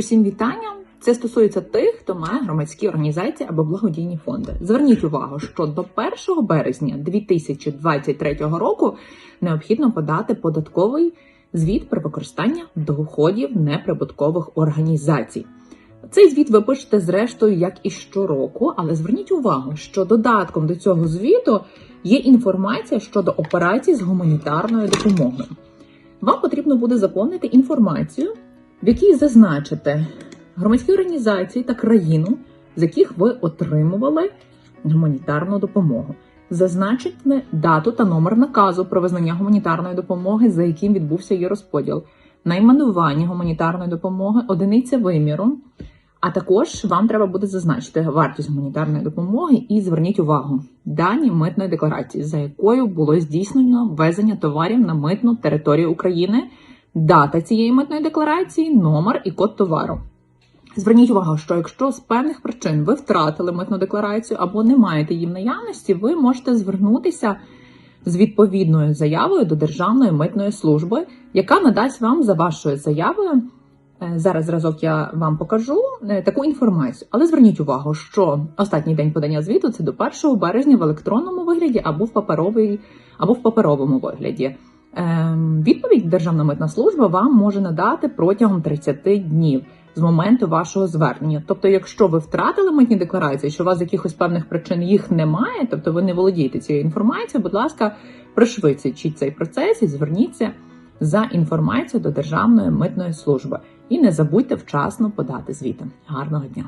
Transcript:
Усім вітання! Це стосується тих, хто має громадські організації або благодійні фонди. Зверніть увагу, що до 1 березня 2023 року необхідно подати податковий звіт про використання доходів неприбуткових організацій. Цей звіт ви пишете зрештою, як і щороку, але зверніть увагу, що додатком до цього звіту є інформація щодо операцій з гуманітарною допомогою. Вам потрібно буде заповнити інформацію, в якій зазначите громадські організації та країну, з яких ви отримували гуманітарну допомогу. Зазначите дату та номер наказу про визнання гуманітарної допомоги, за яким відбувся її розподіл, найменування гуманітарної допомоги, одиниця виміру. А також вам треба буде зазначити вартість гуманітарної допомоги і зверніть увагу дані митної декларації, за якою було здійснено ввезення товарів на митну територію України, дата цієї митної декларації, номер і код товару. Зверніть увагу, що якщо з певних причин ви втратили митну декларацію або не маєте її в наявності, ви можете звернутися з відповідною заявою до Державної митної служби, яка надасть вам за вашою заявою. е, Зараз зразок я вам покажу е, таку інформацію. Але зверніть увагу, що останній день подання звіту це до 1 березня в електронному вигляді або в паперовій, або в паперовому вигляді. Ем, Відповідь Державна митна служба вам може надати протягом 30 днів з моменту вашого звернення. Тобто, якщо ви втратили митні декларації, що у вас з якихось певних причин їх немає, тобто ви не володієте цією інформацією, будь ласка, пришвидшіть цей процес і зверніться за інформацією до Державної митної служби. І не забудьте вчасно подати звіти. Гарного дня!